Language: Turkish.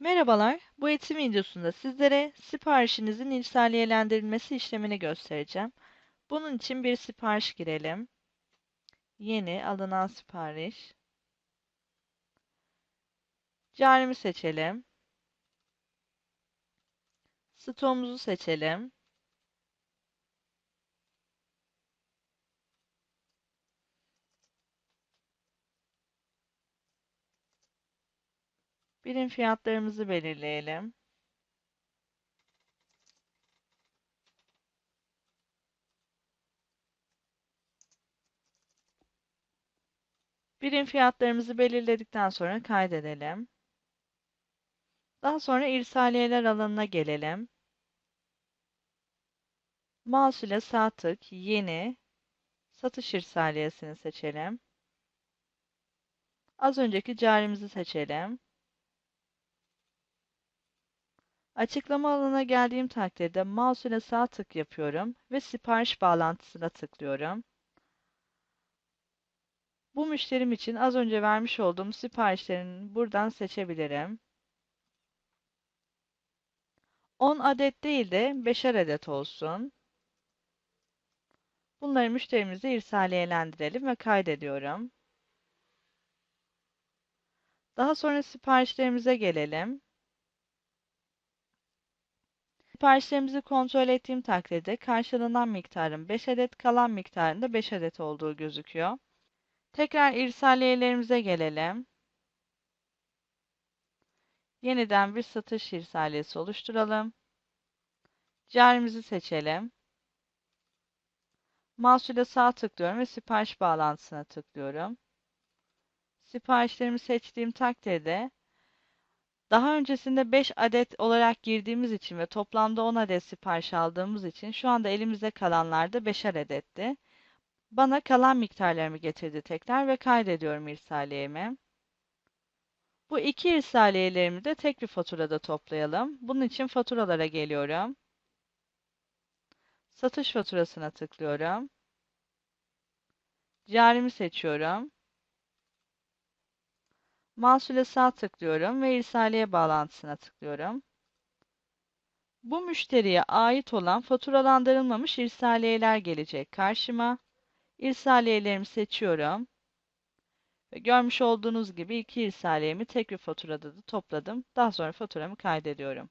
Merhabalar, bu eğitim videosunda sizlere siparişinizin irsaliyelendirilmesi işlemini göstereceğim. Bunun için bir sipariş girelim. Yeni alınan sipariş. Carimi seçelim. Stoğumuzu seçelim. Birim fiyatlarımızı belirleyelim. Birim fiyatlarımızı belirledikten sonra kaydedelim. Daha sonra irsaliyeler alanına gelelim. Mouse ile sağ tık, yeni, satış irsaliyesini seçelim. Az önceki carimizi seçelim. Açıklama alanına geldiğim takdirde mouse ile sağ tık yapıyorum ve sipariş bağlantısına tıklıyorum. Bu müşterim için az önce vermiş olduğum siparişlerini buradan seçebilirim. 10 adet değil de 5'er adet olsun. Bunları müşterimize irsaliyelendirelim ve kaydediyorum. Daha sonra siparişlerimize gelelim. Siparişlerimizi kontrol ettiğim takdirde karşılanan miktarın 5 adet, kalan miktarın da 5 adet olduğu gözüküyor. Tekrar irsaliyelerimize gelelim. Yeniden bir satış irsaliyesi oluşturalım. Carimizi seçelim. Mouse ile sağ tıklıyorum ve sipariş bağlantısına tıklıyorum. Siparişlerimi seçtiğim takdirde daha öncesinde 5 adet olarak girdiğimiz için ve toplamda 10 adet sipariş aldığımız için şu anda elimizde kalanlar da 5'er adetti. Bana kalan miktarlarımı getirdi tekrar ve kaydediyorum irsaliyemi. Bu iki irsaliyelerimi de tek bir faturada toplayalım. Bunun için faturalara geliyorum. Satış faturasına tıklıyorum. Carimi seçiyorum. Mouse ile sağ tıklıyorum ve irsaliye bağlantısına tıklıyorum. Bu müşteriye ait olan faturalandırılmamış irsaliyeler gelecek karşıma. İrsaliyelerimi seçiyorum. Ve görmüş olduğunuz gibi iki irsaliyemi tek bir faturada da topladım. Daha sonra faturamı kaydediyorum.